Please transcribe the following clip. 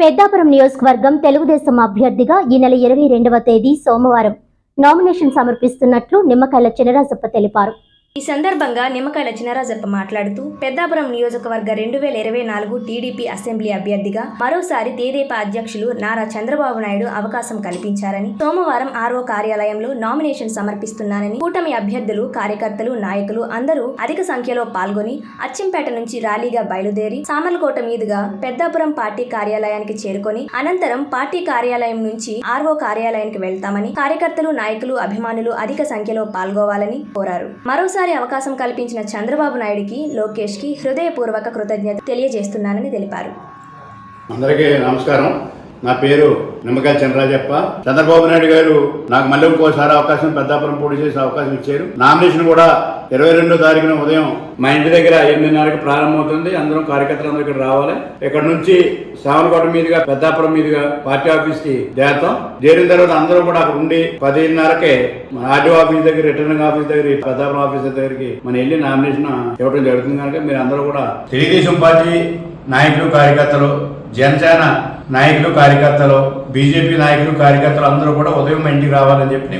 పెద్దాపురం నియోజకవర్గం తెలుగుదేశం అభ్యర్థిగా ఈ నెల ఇరవై రెండవ తేదీ సోమవారం నామినేషన్ సమర్పిస్తున్నట్లు నిమ్మకాయల చినరాజప్ప తెలిపారు. ఈ సందర్భంగా నిమ్మకాయల చినరాజప్ప మాట్లాడుతూ పెద్దాపురం నియోజకవర్గ రెండు వేల ఇరవై నాలుగు టీడీపీ అసెంబ్లీ అభ్యర్థిగా మరోసారి తేదేపా అధ్యక్షులు నారా చంద్రబాబు నాయుడు అవకాశం కల్పించారని సోమవారం ఆర్ఓ కార్యాలయంలో నామినేషన్ సమర్పిస్తున్నానని కూటమి అభ్యర్థులు కార్యకర్తలు నాయకులు అందరూ అధిక సంఖ్యలో పాల్గొని అచ్చంపేట నుంచి ర్యాలీగా బయలుదేరి సామర్లకోట మీదుగా పెద్దాపురం పార్టీ కార్యాలయానికి చేరుకొని అనంతరం పార్టీ కార్యాలయం నుంచి ఆర్ఓ కార్యాలయానికి వెళ్తామని కార్యకర్తలు నాయకులు అభిమానులు అధిక సంఖ్యలో పాల్గొవాలని కోరారు. మరోసారి అవకాశం కల్పించిన చంద్రబాబు నాయుడికి లోకేష్కి హృదయపూర్వక కృతజ్ఞత తెలియజేస్తున్నానని తెలిపారు. అందరికీ నమస్కారం. నా పేరు నిమ్మకాయ చంద్రాజప్ప చంద్రబాబు నాయుడు గారు నాకు మళ్ళీ ఇంకోసారి అవకాశం పెద్దాపురం పోటీ చేసే అవకాశం ఇచ్చారు. నామినేషన్ కూడా ఇరవై రెండో తారీఖున ఉదయం మా ఇంటి దగ్గర ఎనిమిదిన్నరకు ప్రారంభమవుతుంది. అందరం కార్యకర్తలు అందరూ ఇక్కడ రావాలి. ఇక్కడ నుంచి సామలకోట మీదుగా పెద్దాపురం మీదుగా పార్టీ ఆఫీస్కి చేరుతాం చేరిన తర్వాత అందరూ కూడా అక్కడ ఉండి పదిన్నరకే మన ఆర్డీఓ ఆఫీస్ దగ్గర రిటర్నింగ్ ఆఫీస్ దగ్గర పెద్దాపురం ఆఫీస్ దగ్గరికి మనం వెళ్ళి నామినేషన్ ఇవ్వడం జరుగుతుంది కనుక మీరు అందరూ కూడా తెలుగుదేశం పార్టీ నాయకులు కార్యకర్తలు జనసేన నాయకులు కార్యకర్తలు బీజేపీ నాయకులు కార్యకర్తలు అందరూ కూడా ఉదయం ఇంటికి రావాలని చెప్పి నేను